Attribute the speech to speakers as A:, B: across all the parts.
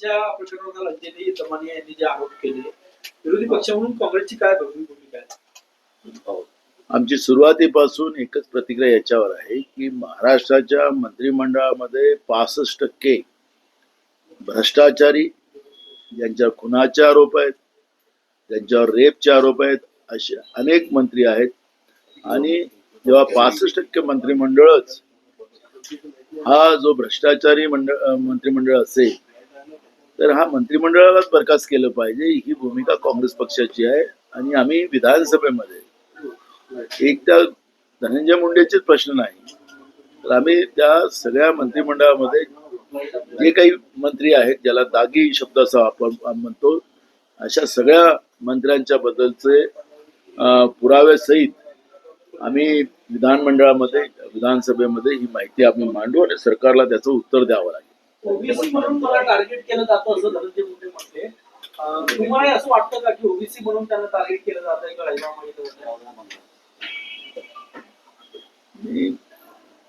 A: यांच्या प्रकरणाला लज्जेने दमानी यांनी जे आरोप केले. विरोधी पक्ष म्हणून काँग्रेसची काय भूमिका आहे? हो.
B: आमची सुरुवातीपासून एकच प्रतिक्रिया याच्यावर आहे की महाराष्ट्राच्या मंत्रिमंडळामध्ये पासष्ट टक्के भ्रष्टाचारी ज्यांच्यावर खुनाचे आरोप आहेत ज्यांच्यावर रेपचे आरोप आहेत असे अनेक मंत्री आहेत. आणि जेव्हा पासष्ट टक्के मंत्रिमंडळच हा जो भ्रष्टाचारी मंडळ मंत्रिमंडळ असेल तर हा मंत्रिमंडळालाच बरखास्त केलं पाहिजे. ही भूमिका काँग्रेस पक्षाची आहे आणि आम्ही विधानसभेमध्ये. एक त्या धनंजय मुंडेचेच प्रश्न नाही. तर आम्ही त्या सगळ्या मंत्रिमंडळामध्ये जे काही मंत्री आहेत ज्याला दागी शब्द असा आपण म्हणतो अशा सगळ्या मंत्र्यांच्या बद्दलचे पुराव्यासहित आम्ही विधानमंडळामध्ये विधानसभेमध्ये ही माहिती आम्ही मांडू आणि सरकारला त्याचं उत्तर द्यावं लागेल.
A: ओबीसी म्हणून मला टार्गेट केलं जातं असं धनंजय मुंडे म्हणते तुम्हाला असं वाटतं का की ओबीसी म्हणून त्यांना टार्गेट केलं जात आहे का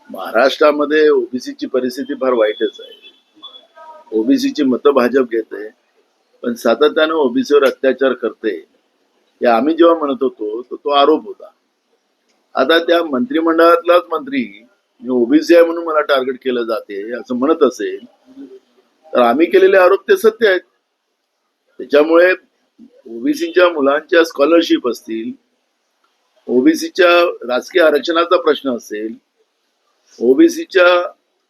B: महाराष्ट्रामध्ये ओबीसीची परिस्थिती फार वाईटच आहे. ओबीसीची मतं भाजप घेते पण सातत्यानं ओबीसीवर अत्याचार करते हे आम्ही जेव्हा म्हणत होतो तर तो आरोप होता. आता त्या मंत्रिमंडळातलाच मंत्री ओबीसी आहे म्हणून मला टार्गेट केलं जाते असं म्हणत असेल तर आम्ही केलेले आरोप ते सत्य आहेत. त्याच्यामुळे ओबीसीच्या मुलांच्या स्कॉलरशिप असतील ओबीसीच्या राजकीय आरक्षणाचा प्रश्न असेल ओबीसीच्या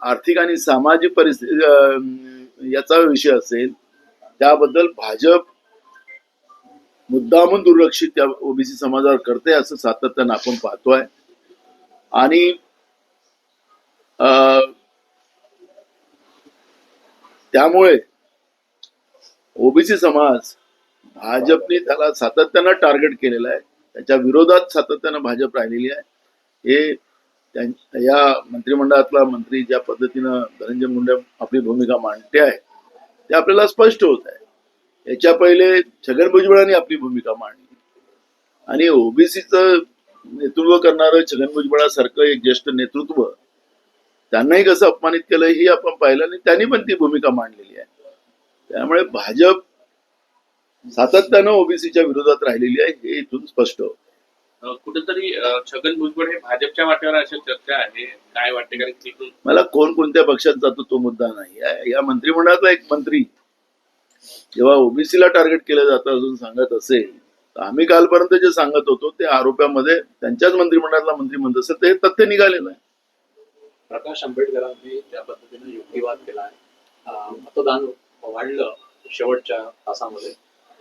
B: आर्थिक आणि सामाजिक परिस्थिती याचा विषय असेल त्याबद्दल भाजप मुद्दामून दुर्लक्षित त्या ओबीसी समाजावर करते असं सातत्यानं आपण पाहतोय. आणि अं, त्यामुळे ओबीसी समाज भाजपने त्याला सातत्यानं टार्गेट केलेलं आहे. त्याच्या विरोधात सातत्यानं भाजप राहिलेली आहे. हे या मंत्रिमंडळातला मंत्री ज्या पद्धतीनं धनंजय मुंडे आपली भूमिका मांडते आहे ते आपल्याला स्पष्ट होत आहे. याच्या पहिले छगन भुजबळांनी आपली भूमिका मांडली. आणि ओबीसीचं नेतृत्व करणारं छगन भुजबळासारखं एक ज्येष्ठ नेतृत्व त्यांनाही कसं अपमानित केलं ही आपण पाहिलं आणि त्यांनी पण ती भूमिका मांडलेली आहे. त्यामुळे भाजप सातत्यानं ओबीसीच्या विरोधात राहिलेली आहे हे इथून स्पष्ट होतं.
C: कुठेतरी छगन भुजबळ हे भाजपच्या वाटेवर अशी चर्चा आहे. काय वाटते? कारण
B: मला कोण कोणत्या पक्षात जातो तो मुद्दा नाही. या- मंत्रिमंडळातला एक मंत्री जेव्हा ओबीसीला टार्गेट केलं जातं अजून सांगत असेल तर आम्ही कालपर्यंत जे सांगत होतो ते आरोपामध्ये त्यांच्याच मंत्रिमंडळातला मंत्री म्हणत असेल हे तथ्य निघालेलं आहे.
D: प्रकाश आंबेडकरांनी त्या पद्धतीने युक्तिवाद केला आहे मतदान वाढलं शेवटच्या तासामध्ये.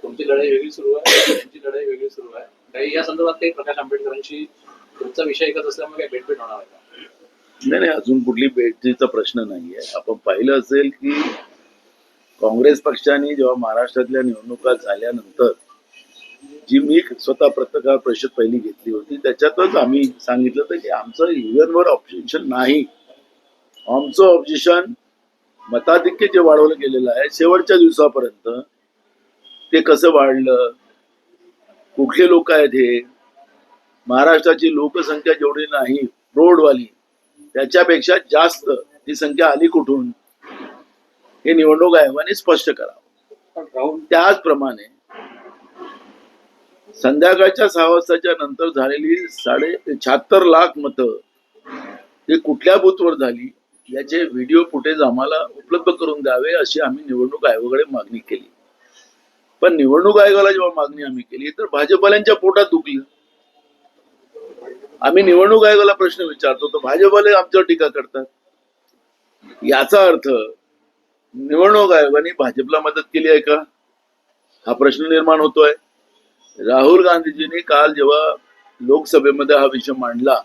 D: तुमची लढाई वेगळी सुरू आहे त्यांची लढाई वेगळी सुरू आहे. काही या संदर्भात काही प्रकाश आंबेडकरांशी तुमचा विषय एकच असल्यामुळे काही भेटभेट होणार आहे का?
B: नाही नाही अजून कुठली भेटीचा प्रश्न नाहीये आपण पाहिलं असेल की काँग्रेस पक्षाने जेव्हा महाराष्ट्रातल्या निवडणुका झाल्यानंतर जी मी स्वतः पत्रकार परिषद पहिली घेतली होती त्याच्यातच आम्ही सांगितलं होतं की आमचं युएनवर ऑब्जेक्शन नाही. आमचं ऑब्जेक्शन मताधिक्य जे वाढवलं गेलेलं आहे. शेवटच्या दिवसापर्यंत ते कसं वाढलं? कुठले लोक आहेत हे? महाराष्ट्राची लोकसंख्या जेवढी नाही रोडवाली त्याच्यापेक्षा जास्त ही संख्या आली कुठून? हे निवडणूक आयोगाने स्पष्ट करावं. त्याचप्रमाणे संध्याकाळच्या सहा वाजताच्या नंतर झालेली साडे शहात्तर लाख मतं हे कुठल्या बूथवर झाली? याचे व्हिडिओ फुटेज आम्हाला उपलब्ध करून द्यावे अशी आम्ही निवडणूक आयोगाकडे मागणी केली. पण निवडणूक आयोगाला जेव्हा मागणी आम्ही केली तर भाजपवाल्यांच्या पोटात दुखलं. आम्ही निवडणूक आयोगाला प्रश्न विचारतो तर भाजपवाले आमच्यावर टीका करतात. याचा अर्थ निवडणूक आयोगाने भाजपला मदत केली आहे का? हा प्रश्न निर्माण होतोय. राहुल गांधीजींनी काल जेव्हा लोकसभेमध्ये हा विषय मांडला